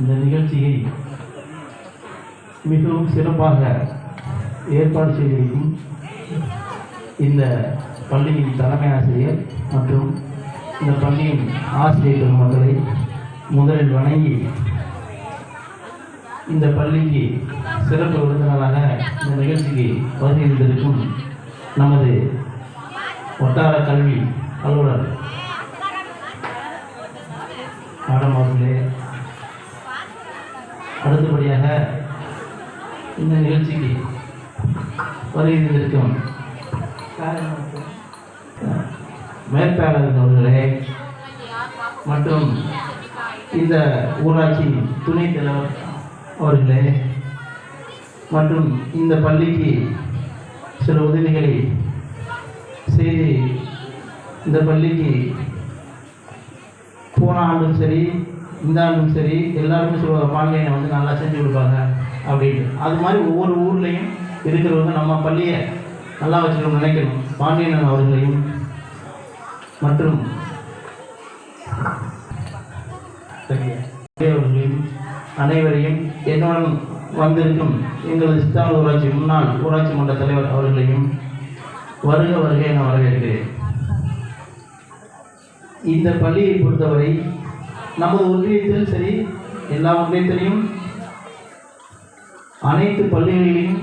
இந்த நிகழ்ச்சியை மிகவும் சிறப்பாக ஏற்பாடு செய்திருக்கும் இந்த பள்ளியின் தலைமை ஆசிரியர் மற்றும் இந்த பள்ளியின் ஆசிரியர் பெருமக்களை முதலில் வணங்கி இந்த பள்ளிக்கு சிறப்பு விருந்தினராக இந்த நிகழ்ச்சிக்கு வருகின்றிருக்கும் நமது வட்டார கல்வி அலுவலர். மேடம் அவர்களே. அடுத்தபடியாக இந்த நிகழ்ச்சிக்கு வருகின்றிருக்கும் மேற்பாளர் அவர்களே மற்றும் இந்த ஊராட்சி துணைத் தலைவர் அவர்களே மற்றும் இந்த பள்ளிக்கு சில உதவிகளை செய்து இந்த பள்ளிக்கு போன ஆண்டும் சரி இருந்தாலும் சரி எல்லாருமே சொல்லுவாங்க பாண்டியனை வந்து நல்லா செஞ்சு கொடுப்பாங்க அப்படின்ட்டு. அது மாதிரி ஒவ்வொரு ஊர்லேயும் இருக்கிறவங்க நம்ம பள்ளியை நல்லா வச்சுக்கணும் நினைக்கணும். பாண்டியன் அவர்களையும் மற்றும் அவர்களையும் அனைவரையும் என்னுடன் வந்திருக்கும் எங்களது சித்தாள் ஊராட்சி முன்னாள் ஊராட்சி மன்ற தலைவர் அவர்களையும் வருக வருகை என வரவேற்கிறேன். இந்த பள்ளியை பொறுத்தவரை நமது ஒன்றியத்திலும் சரி எல்லா ஒன்றியத்திலையும் அனைத்து பள்ளிகளிலும்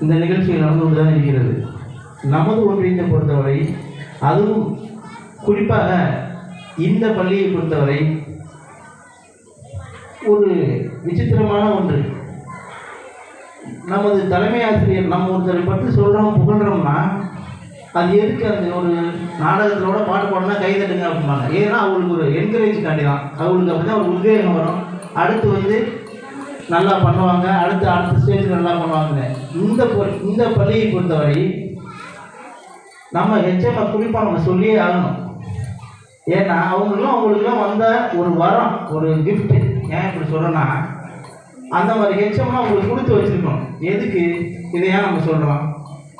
இந்த நிகழ்ச்சிகள் நடந்து கொண்டுதான் இருக்கிறது. நமது ஒன்றியத்தை பொறுத்தவரை அதுவும் குறிப்பாக இந்த பள்ளியை பொறுத்தவரை ஒரு விசித்திரமான ஒன்று. நமது தலைமை ஆசிரியர் நம்ம ஒருத்தரை பற்றி சொல்கிறோம் புகழ்கிறோம்னா அது எதுக்கு அந்த ஒரு நாடகத்திலோட பாட்டு பாடினா கை தட்டுங்க அப்படிம்பாங்க. ஏன்னா அவங்களுக்கு ஒரு என்கரேஜ் காண்டி தான் அவங்களுக்கு அப்படின்னா ஒரு உத்வேகம் வரும். அடுத்து வந்து நல்லா பண்ணுவாங்க. அடுத்து அடுத்த ஸ்டேஜ் நல்லா பண்ணுவாங்க. இந்த இந்த பள்ளியை பொறுத்தவரை நம்ம ஹெச்எம் குறிப்பாக நம்ம சொல்லியே ஆகணும். ஏன்னா அவங்களும் அவங்களுக்குலாம் வந்த ஒரு வரம் ஒரு கிஃப்ட் ஏன் இப்படி சொல்கிறேன்னா அந்த மாதிரி ஹெச்எம்லாம் அவங்களுக்கு கொடுத்து வச்சுருக்கோம் எதுக்கு? இதை ஏன் நம்ம சொல்கிறோம்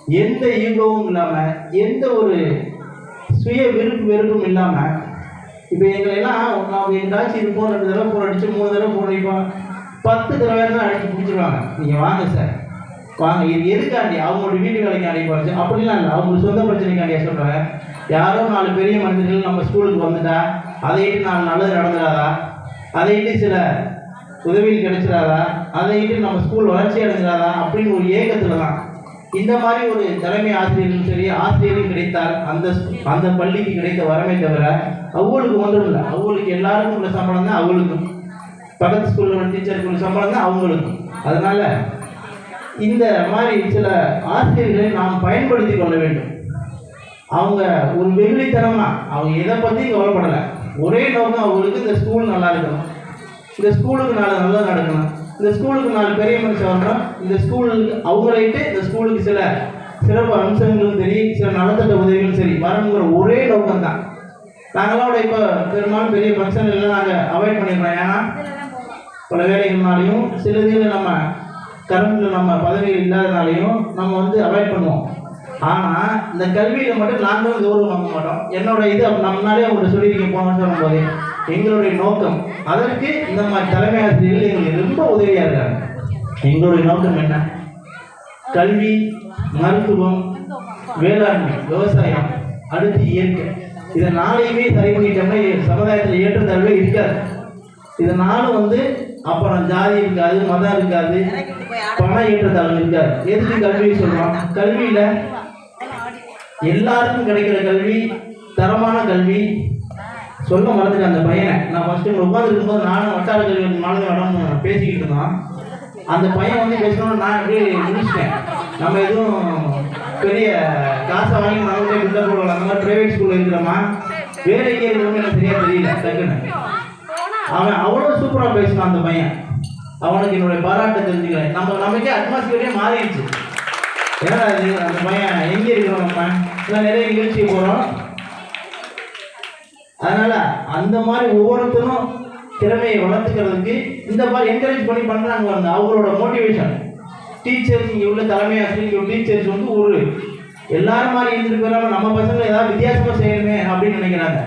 எந்த ஈகோவும் இல்லாமல் எந்த ஒரு சுய விருப்பு வெறுப்பும் இல்லாமல் இப்போ எங்களை எல்லாம் எங்காச்சும் இது போன் ரெண்டு தடவை போன் அடித்து மூணு தடவை போன் அடிப்போம் பத்து தடவை தான் அடித்து பிடிச்சிருவாங்க. நீங்கள் வாங்க சார் வாங்க. இது எதுக்காண்டி? அவங்களோட வீட்டு வேலைக்கு அனுப்பிச்சு அப்படிலாம் இல்லை. அவங்க சொந்த பிரச்சனைக்காண்டியா சொல்கிறாங்க யாரோ நாலு பெரிய மனிதர்கள் நம்ம ஸ்கூலுக்கு வந்துட்டா அதையிட்டு நாலு நல்லது நடந்துடாதா? அதையிட்டு சில உதவிகள் கிடைச்சிடாதா? அதையிட்டு நம்ம ஸ்கூல் வளர்ச்சி அடைஞ்சிடாதா? அப்படின்னு ஒரு ஏக்கத்தில் தான் இந்த மாதிரி ஒரு தலைமை ஆசிரியரும் சரி ஆசிரியரும் கிடைத்தால் அந்த அந்த பள்ளிக்கு கிடைத்த வரமே தவிர அவங்களுக்கு ஒன்றும் இல்லை. அவங்களுக்கு எல்லாருக்கும் உள்ள சம்பளம் தான் அவங்களுக்கும். பக்கத்து ஸ்கூலில் உள்ள டீச்சருக்கு உள்ள சம்பளம் தான் அவங்களுக்கும். அதனால இந்த மாதிரி சில ஆசிரியர்களை நாம் பயன்படுத்தி கொள்ள வேண்டும். அவங்க ஒரு வெகுளித்தனமா அவங்க எதை பற்றியும் கவலைப்படலை. ஒரே நோக்கம் அவங்களுக்கு இந்த ஸ்கூல் நல்லா இருக்கணும். இந்த ஸ்கூலுக்கு நாலு நல்லா நடக்கணும். இந்த ஸ்கூலுக்கு நாலு பெரிய மனுஷன் வந்தோம் இந்த ஸ்கூலுக்கு அவங்களைட்டு இந்த ஸ்கூலுக்கு சில சிறப்பு அம்சங்களும் சரி சில நலத்திட்ட உதவிகளும் சரி வரணுங்கிற ஒரே நோக்கம் தான். நாங்களோட இப்போ பெரும்பாலும் பெரிய ஃபங்க்ஷன் இல்லை நாங்கள் அவாய்ட் பண்ணிடுறோம். ஏன்னா பல வேலைகள்னாலையும் சில இதில் நம்ம கரண்டில் நம்ம பதவிகள் இல்லாதனாலையும் நம்ம வந்து அவாய்ட் பண்ணுவோம். ஆனால் இந்த கல்வியில் மட்டும் நாங்களும் கௌரவம் வாங்க மாட்டோம். என்னோட இது நம்மளாலே நம்ம உங்கள்கிட்ட சொல்லியிருக்கேன் போன சொல்லும்போது எங்களுடைய நோக்கம் அதற்கு இந்த மாதிரி தலைமை ஆசிரியர்கள் எங்களுக்கு ரொம்ப உதவியாக இருக்காங்க. எங்களுடைய நோக்கம் என்ன? கல்வி மருத்துவம் வேளாண்மை விவசாயம் அடுத்து இயற்கை. இதை நாளையுமே சரி பண்ணிட்டோம்னா சமுதாயத்தில் ஏற்றத்தாழ்வே இருக்காது. இதனாலும் வந்து அப்புறம் ஜாதி இருக்காது மதம் இருக்காது பணம் ஏற்றத்தாழ்வு இருக்காது. எதுக்கு கல்வி சொல்றோம்? கல்வியில எல்லாருக்கும் கிடைக்கிற கல்வி தரமான கல்வி சொல்ல மறந்துட்டு அந்த பையனை. நான் ஃபர்ஸ்ட் உட்காந்துருக்கும் போது நானும் வட்டார கல்வி மாணவ மேடம் பேசிக்கிட்டு இருந்தோம். அந்த பையன் வந்து பேசணும்னு நான் அப்படியே முடிச்சிட்டேன் நம்ம எதுவும் பெரிய காசை வாங்கி நம்மகிட்ட பில்டப் போடலாம் அந்த மாதிரி ப்ரைவேட் ஸ்கூலில் இருக்கிறோமா? வேற எங்கே இருக்கிறோமோ எனக்கு சரியா தெரியல. டக்குன்னு. அவன் அவ்வளோ சூப்பராக பேசினான் அந்த பையன். அவனுக்கு என்னுடைய பாராட்டை தெரிஞ்சுக்கிறேன். நம்ம நமக்கே அட்மாஸ்பியரே மாறிடுச்சு. ஏன்னா அந்த பையன் எங்கே இருக்கிறோம் நம்ம? இல்லை நிறைய நிகழ்ச்சி போகிறோம் அதனால அந்த மாதிரி ஒவ்வொருத்தரும் திறமையை வளர்த்துக்கிறதுக்கு இந்த மாதிரி என்கரேஜ் பண்ணி பண்ணுறாங்க பாருங்க அவங்களோட மோட்டிவேஷன் டீச்சர்ஸ் இங்கே உள்ள தலைமை ஆசிரியர் டீச்சர்ஸ் வந்து ஒரு எல்லாரும் மாதிரி இருந்துருக்கிறாங்க நம்ம பசங்க ஏதாவது வித்தியாசமாக செய்யணுமே அப்படின்னு நினைக்கிறாங்க.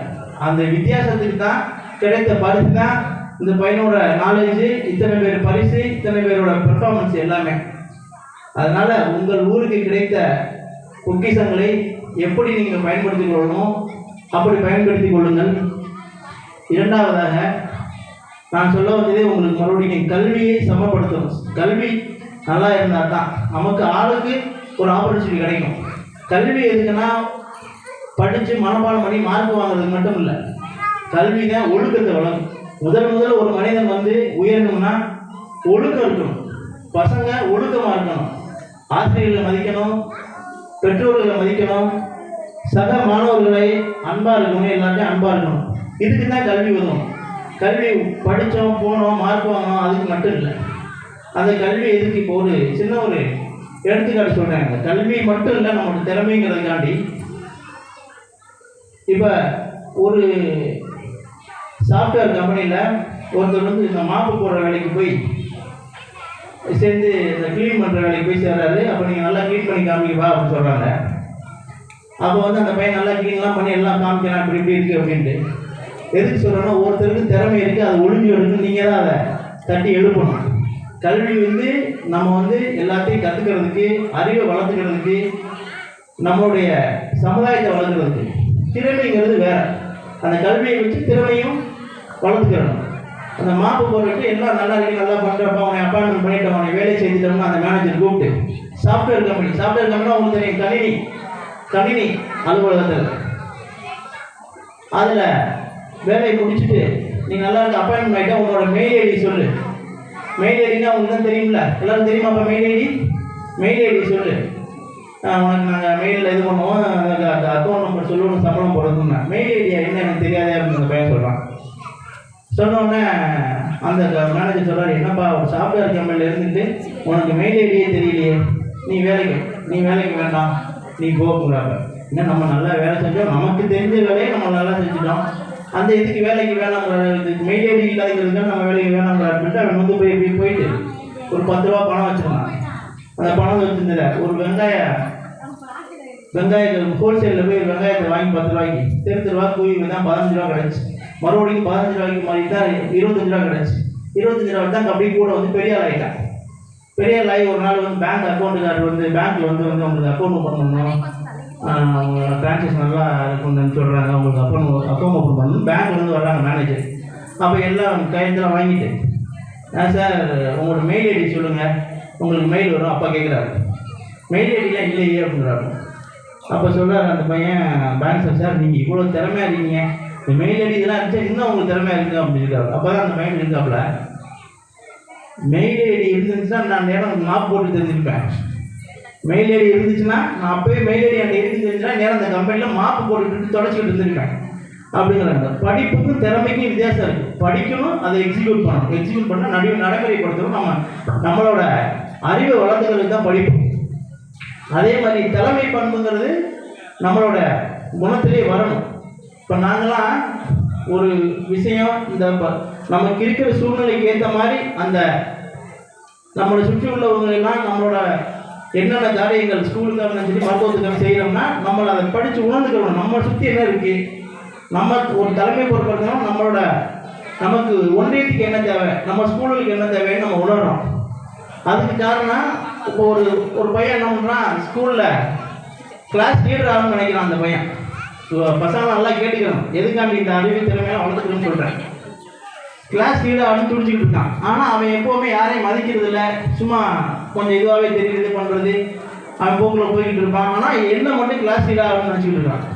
அந்த வித்தியாசத்துக்கு தான் கிடைத்த பரிசு தான் இந்த பையனோட நாலேஜ் இத்தனை பேர் பரிசு இத்தனை பேரோட பெர்ஃபார்மன்ஸ் எல்லாமே. அதனால் உங்கள் ஊருக்கு கிடைத்த பொக்கிசங்களை எப்படி நீங்கள் பயன்படுத்திக் கொள்ளணும்? அப்படி பயன்படுத்திக் கொள்ளுங்கள். இரண்டாவதாக நான் சொல்ல வந்ததே உங்களுக்கு மறுபடியும் கல்வியை சமப்படுத்தணும். கல்வி நல்லா இருந்தால் தான் நமக்கு ஆளுக்கு ஒரு ஆப்பர்ச்சுனிட்டி கிடைக்கும். கல்வி எதுக்குன்னா படித்து மனப்பாடம் பண்ணி மார்க் வாங்குறதுக்கு மட்டும் இல்லை. கல்வி தான் ஒழுக்கத்தை வளரும். முதல் முதல்ல ஒரு மனிதன் வந்து உயரணும்னா ஒழுக்கம் இருக்கணும். பசங்க ஒழுக்கமாக இருக்கணும். ஆசிரியர்களை மதிக்கணும் பெற்றோர்களை மதிக்கணும் சக மாணவர்களை அன்பாக இருக்கணும் எல்லாத்தையும் அன்பாக இருக்கணும். இதுக்கு தான் கல்வி உதவும் கல்வி படித்தோம் போனோம் மார்க் வாங்கினோம் அதுக்கு மட்டும் இல்லை. அந்த கல்வி எதுக்கு இப்போ ஒரு சின்ன ஒரு எடுத்துக்காட்டு சொல்கிறாங்க கல்வி மட்டும் இல்லை நம்மளோட திறமைங்கிறதுக்காண்டி. இப்போ ஒரு சாஃப்ட்வேர் கம்பெனியில் ஒருத்தர் வந்து இந்த மாப்பு போடுற வேலைக்கு போய் சேர்ந்து இந்த க்ளீன் பண்ணுற வேலைக்கு போய் சேர்றாரு. அப்போ நீங்கள் நல்லா க்ளீன் பண்ணி காமிக்கப்பா வா அப்படின்னு சொல்கிறாங்க அப்போ வந்து அந்த பையன் நல்லா கிளீன்லாம் பண்ணி எல்லாம் காமிக்கிறான் இப்படி இப்படி இருக்கு அப்படின்ட்டு. எதுக்கு சொல்கிறேன்னா ஒருத்தருக்கு திறமை இருக்குது அது ஒழுங்கு எடுக்கணும் நீங்கள் தான் அதை தட்டி எழுப்பணும். கல்வி வந்து நம்ம வந்து எல்லாத்தையும் கற்றுக்கிறதுக்கு அறிவை வளர்த்துக்கிறதுக்கு நம்மளுடைய சமுதாயத்தை வளர்க்குறதுக்கு. திறமைங்கிறது வேற. அந்த கல்வியை வச்சு திறமையும் வளர்த்துக்கிறணும். அந்த மாப்பு போட்டுட்டு எல்லாம் நல்லா இருக்கு நல்லா பண்ணுறப்ப அவனை அப்பாயின்மெண்ட் பண்ணிட்டு அவனை வேலை செய்துட்டோம்னா அந்த மேனேஜர் கூப்பிட்டு. சாஃப்ட்வேர் கம்பெனி சாஃப்ட்வேர் கம்பெனி உங்களுக்கு தெரியும் கணினி. கணினி அலுவலகத்தில் அதில் வேலையை முடிச்சுட்டு நீ நல்லா இருக்க அப்பாயின்மெண்ட் ஆகிட்டா உங்களோட மெயில் ஐடி சொல்லு. மெயில் ஐடினா உங்களுக்கு தெரியும்ல? எல்லாரும் தெரியுமா அப்போ மெயில் ஐடி மெயில் ஐடி சொல்லு. உனக்கு நாங்கள் மெயிலில் இது பண்ணுவோம். அந்த அக்கௌண்ட் நம்பர் சொல்லணும் சம்பளம் போடணும்னா மெயில் ஐடியா என்ன எனக்கு தெரியாதே அப்படின்னு அந்த பையன் சொல்கிறான் சொன்னோடனே அந்த மேனேஜர் சொல்கிறார் என்னப்பா ஒரு சாஃப்ட்வேர் கம்பெனியில் இருந்துட்டு உனக்கு மெயில் ஐடியே தெரியலையே. நீ வேலைக்கு நீ வேலைக்கு வேண்டாம். நீ போக்குறாங்க என்ன நம்ம நல்லா வேலை செஞ்சோம். நமக்கு தெரிஞ்ச வேலையை நம்ம நல்லா செஞ்சுட்டோம். அந்த இதுக்கு வேலைக்கு வேணாங்கிறாரு இதுக்கு மெயில் இல்லாதீங்கிறது நம்ம வேலைக்கு வேணாங்கிறாருன்ட்டு அவன் வந்து போய் போய் போயிட்டு ஒரு பத்து ரூபா பணம் வச்சுருந்தான். அந்த பணம் வச்சிருந்ததுல ஒரு வெங்காய வெங்காயத்தை ஹோல்சேலில் போய் வெங்காயத்தை வாங்கி பத்து ரூபாய்க்கு. தெரு ரூபா கூலி தான் பதினஞ்சு ரூபா கிடச்சி. மறுபடியும் பதினஞ்சு ரூபாய்க்கு மாறி தான் இருபத்தஞ்சு ரூபா கிடச்சி. இருபத்தஞ்சு ரூபா தான் அப்படியே கூட வந்து பெரிய ஆள் ஆகிட்டான் பெரிய லைவ் ஒரு நாள் வந்து பேங்க் அக்கௌண்ட்டுக்காரர் வந்து பேங்க்கில் வந்து வந்து உங்களுக்கு அக்கௌண்ட் ஓப்பன் பண்ணணும். ட்ரான்சாக்ஷன் நல்லா இருக்கும்னு சொல்கிறாங்க உங்களுக்கு அக்கௌண்ட் அக்கௌண்ட் ஓப்பன் பண்ணணும். பேங்க்லேருந்து வர்றாங்க மேனேஜர் அப்போ எல்லாம் கையெழுத்தெல்லாம் வாங்கிட்டு ஆ சார் உங்களோட மெயில் ஐடி சொல்லுங்கள் உங்களுக்கு மெயில் வரும். அப்பா கேட்குறாரு மெயில் ஐடிலாம் இல்லையே அப்படின்றாரு. அப்போ சொல்கிறார் அந்த பையன் பேங்க் சார் சார் நீங்கள் இவ்வளோ திறமையா இருக்கீங்க. இந்த மெயில் ஐடி இதெல்லாம் இருந்துச்சு இன்னும் உங்களுக்கு திறமையாக இருக்குது? அப்படின்னு இருக்காரு அப்போ தான் அந்த பையன் இருக்காப்புல. மெயில் ஐடி இருந்துச்சுன்னா நான் நேரம் மாப் போட்டு தெரிஞ்சிருப்பேன் மெயில் ஐடி இருந்துச்சுன்னா நான் அப்போயே மெயில் ஐடி அந்த இருக்கு தெரிஞ்சுன்னா நேரம் அந்த கம்பெனியில் மாப்பு போட்டுக்கிட்டு தொடச்சிக்கிட்டு இருந்திருப்பேன். அப்படிங்கிறாங்க படிப்புக்கும் திறமைக்கும் வித்தியாசம் இருக்குது படிக்கணும் அதை எக்ஸிக்யூட் பண்ணணும். எக்ஸிக்யூட் பண்ணால் நடி நடைமுறைப்படுத்தணும். நம்ம நம்மளோட அறிவை வளர்த்துக்கிறது தான் படிப்பு. அதே மாதிரி தலைமை பண்புங்கிறது நம்மளோட குணத்திலே வரணும். இப்போ நாங்களாம் ஒரு விஷயம் இந்த ப- நமக்கு இருக்கிற சூழ்நிலைக்கு ஏற்ற மாதிரி அந்த நம்மளை சுற்றி உள்ளவங்க எல்லாம் நம்மளோட என்னென்ன காரியங்கள் ஸ்கூலுக்காக சரி மருத்துவத்துக்காக செய்கிறோம்னா நம்மளை அதை படித்து உணர்ந்துக்கணும். நம்ம சுற்றி என்ன இருக்குது நம்ம ஒரு தலைமை பொறுப்பெடுக்கணும் நம்மளோட நமக்கு ஒன்றியத்துக்கு என்ன தேவை? நம்ம ஸ்கூலுக்கு என்ன தேவைன்னு நம்ம உணர்றோம். அதுக்கு காரணம் இப்போ ஒரு ஒரு பையன் என்ன பண்ணுறான் ஸ்கூலில் கிளாஸ் லீடர் ஆகணும்னு நினைக்கிறான் அந்த பையன். பசங்க நல்லா கேட்டுக்கிறான் எதுக்காண்டி இந்த அறிவு திறமையெல்லாம் வளர்த்துக்கணும்னு சொல்கிறேன் கிளாஸ் லீடர் ஆகணும்னு துடிச்சிக்கிட்டு இருக்கான். ஆனால் அவன் எப்போவுமே யாரையும் மதிக்கிறது இல்லை சும்மா கொஞ்சம் இதுவாகவே தெரியுது பண்ணுறது அவன் போக்கில் போய்கிட்டு இருப்பான். ஆனால் என்ன மட்டும் கிளாஸ் லீடர் ஆகணும்னு நினச்சிக்கிட்டு இருக்கான்.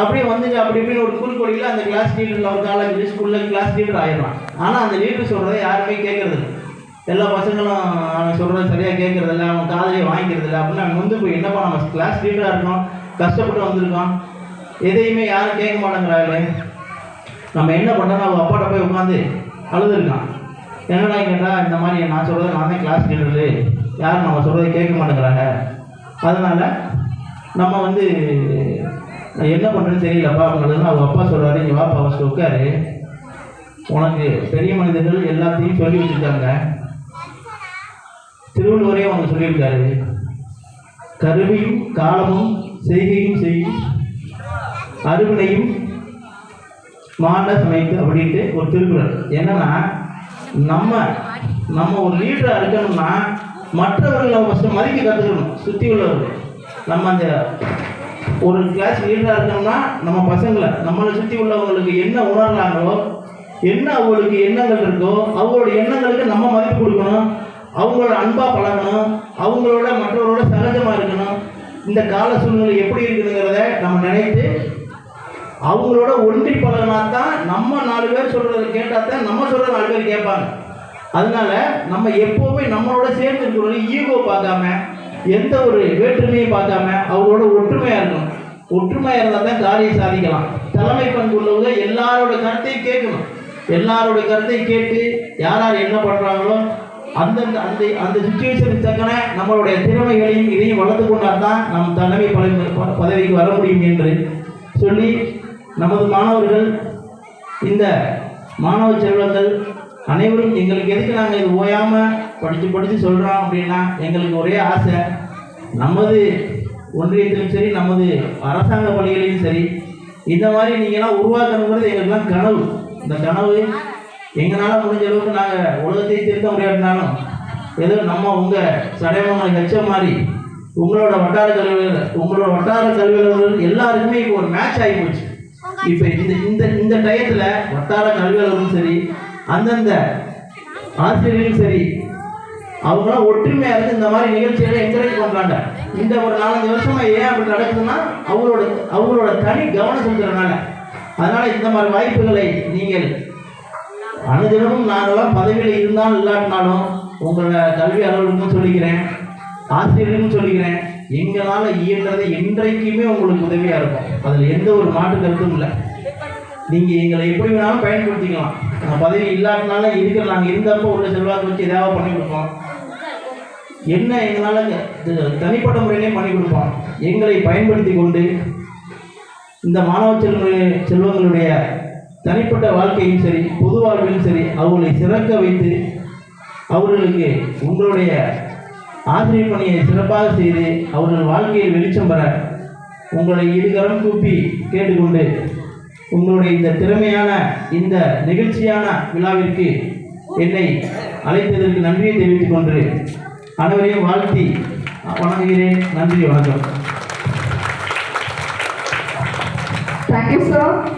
அப்படியே வந்துட்டு அப்படி இப்படின்னு ஒரு குறுக்கொடியில் அந்த கிளாஸ் லீடரில் ஒரு காலேஜ் ஸ்கூலில் கிளாஸ் லீடர் ஆயிடுறான். ஆனால் அந்த லீடர் சொல்கிறத யாருமே கேட்கறது எல்லா பசங்களும் அவன் சொல்கிறத சரியாக கேட்கறதில்ல. அவன் காதலையே வாங்கிக்கிறது இல்லை அப்படின்னு அவன் வந்து போய் என்னப்பா நம்ம கிளாஸ் லீடராக இருக்கோம் கஷ்டப்பட்டு வந்திருக்கான். எதையுமே யாரும் கேட்க மாட்டேங்கிறாங்களே நம்ம என்ன பண்ணோம் அவள் அப்பாட்ட போய் உட்காந்து அழுதுருக்கான் என்னடா கேட்டா இந்த மாதிரி நான் சொல்கிறத நான் தான் கிளாஸ் கேட்டது யாரும் நம்ம சொல்கிறத கேட்க மாட்டேங்கிறாங்க. அதனால் நம்ம வந்து நான் என்ன பண்ணுறேன்னு தெரியலப்பா அவங்களுக்கு அவங்க அப்பா சொல்கிறாரு இங்கே வாப்பா ஃபஸ்ட்டு உட்காரு. உனக்கு பெரிய மனிதர்கள் எல்லாத்தையும் சொல்லி வச்சுருக்காங்க. திருவள்ளுவரையும் அவங்க சொல்லியிருக்காரு. கருவியும் காலமும் செய்கையும் செய்யும். அருவினையும் மாண்ட சமைத்து அப்படின்ட்டு ஒரு திருக்குறள். என்னன்னா நம்ம நம்ம ஒரு லீடராக இருக்கணும்னா மற்றவர்களை ஃபஸ்ட்டு மதிக்க கற்றுக்கணும் சுற்றி உள்ளவர்கள். நம்ம அந்த ஒரு கிளாஸ் லீடராக இருக்கணும்னா நம்ம பசங்களை நம்மளை சுற்றி உள்ளவங்களுக்கு என்ன உணர்றாங்களோ என்ன அவங்களுக்கு எண்ணங்கள் இருக்கோ அவங்களோட எண்ணங்களுக்கு நம்ம மதிப்பு கொடுக்கணும். அவங்களோட அன்பாக பழகணும். அவங்களோட மற்றவரோட சகஜமாக இருக்கணும். இந்த கால சூழ்நிலை எப்படி இருக்குதுங்கிறத நம்ம நினைத்து அவங்களோட ஒன்றி பழகினா தான் நம்ம நாலு பேர் சொல்கிறத கேட்டால் தான் நம்ம சொல்கிற நாலு பேர் கேட்பாங்க. அதனால நம்ம எப்போவுமே நம்மளோட சேர்ந்து இருக்கிறவங்க ஈகோ பார்க்காம எந்த ஒரு வேற்றுமையும் பார்க்காம அவங்களோட ஒற்றுமையாக இருக்கணும். ஒற்றுமையாக இருந்தால் தான் காரியம் சாதிக்கலாம். தலைமை பண்பு உள்ளவங்க எல்லாரோட கருத்தையும் கேட்கணும். எல்லாரோட கருத்தையும் கேட்டு யார் யார் என்ன பண்ணுறாங்களோ அந்தந்த அந்த அந்த சுச்சுவேஷனுக்கு தக்கன நம்மளுடைய திறமைகளையும் இதையும் வளர்த்து கொண்டால் தான் நம் தலைமை பதவி பதவிக்கு வர முடியும் என்று சொல்லி நமது மாணவர்கள் இந்த மாணவ செல்வங்கள் அனைவரும் எங்களுக்கு எதுக்கு நாங்கள் இது ஓயாமல் படித்து படித்து சொல்கிறோம் அப்படின்னா எங்களுக்கு ஒரே ஆசை நமது ஒன்றியத்திலும் சரி நமது அரசாங்க பள்ளிகளிலும் சரி இந்த மாதிரி நீங்கள்லாம் உருவாக்கணுங்கிறது எங்களுக்குலாம் கனவு. இந்த கனவு எங்களால் முடிஞ்ச அளவுக்கு நாங்கள் உலகத்தை திருத்த முடியாட்டினாலும் ஏதோ நம்ம உங்கள் சடைமங்கலம் ஹெச்ச மாதிரி உங்களோட வட்டார கல்வியாளர் உங்களோட வட்டார கல்வியாளர்கள் எல்லாருக்குமே இப்போ ஒரு மேட்ச் ஆகி போச்சு. இப்போ இந்த இந்த இந்த டயத்தில் வட்டார கல்வியாளர்களும் சரி அந்தந்த ஆசிரியர்களும் சரி அவங்களாம் ஒற்றுமையாக இருந்து இந்த மாதிரி நிகழ்ச்சிகளை என்கரேஜ் பண்ணுறாங்க இந்த ஒரு நாலஞ்சு வருஷமா ஏன் அப்படி நடக்குதுன்னா அவங்களோட அவங்களோட தனி கவனம் செலுத்துறதுனால. அதனால இந்த மாதிரி வாய்ப்புகளை நீங்கள் அனுதினமும் நாங்களாம் பதவியில் இருந்தாலும் இல்லாட்டினாலும் உங்களோட கல்வி அலுவலருக்கும் சொல்லிக்கிறேன் ஆசிரியர்களுக்கும் சொல்லிக்கிறேன். எங்களால் இயன்றது என்றைக்குமே உங்களுக்கு உதவியாக இருக்கும். அதில் எந்த ஒரு மாற்று கருத்தும் இல்லை. நீங்கள் எங்களை எப்படி வேணாலும் பயன்படுத்திக்கலாம். நான் பதவி இல்லாட்டினாலும் இருக்கிற நாங்கள் இருந்தப்போ உள்ள செல்வாக்கு வச்சு ஏதாவது பண்ணி கொடுப்போம். என்ன எங்களால் தனிப்பட்ட முறையிலே பண்ணி கொடுப்போம். எங்களை பயன்படுத்தி கொண்டு இந்த மாணவ செல்வ செல்வங்களுடைய தனிப்பட்ட வாழ்க்கையும் சரி பொது வாழ்விலும் சரி அவர்களை சிறக்க வைத்து அவர்களுக்கு உங்களுடைய ஆசிரியர் பணியை சிறப்பாக செய்து அவர்கள் வாழ்க்கையில் வெளிச்சம் பெற உங்களை இருகரம் கூப்பி கேட்டுக்கொண்டு உங்களுடைய இந்த திறமையான இந்த நிகழ்ச்சியான விழாவிற்கு என்னை அழைத்ததற்கு நன்றியை தெரிவித்துக் கொண்டு அனைவரையும் வாழ்த்தி வணங்குகிறேன் நன்றி வணக்கம் Thank you, sir.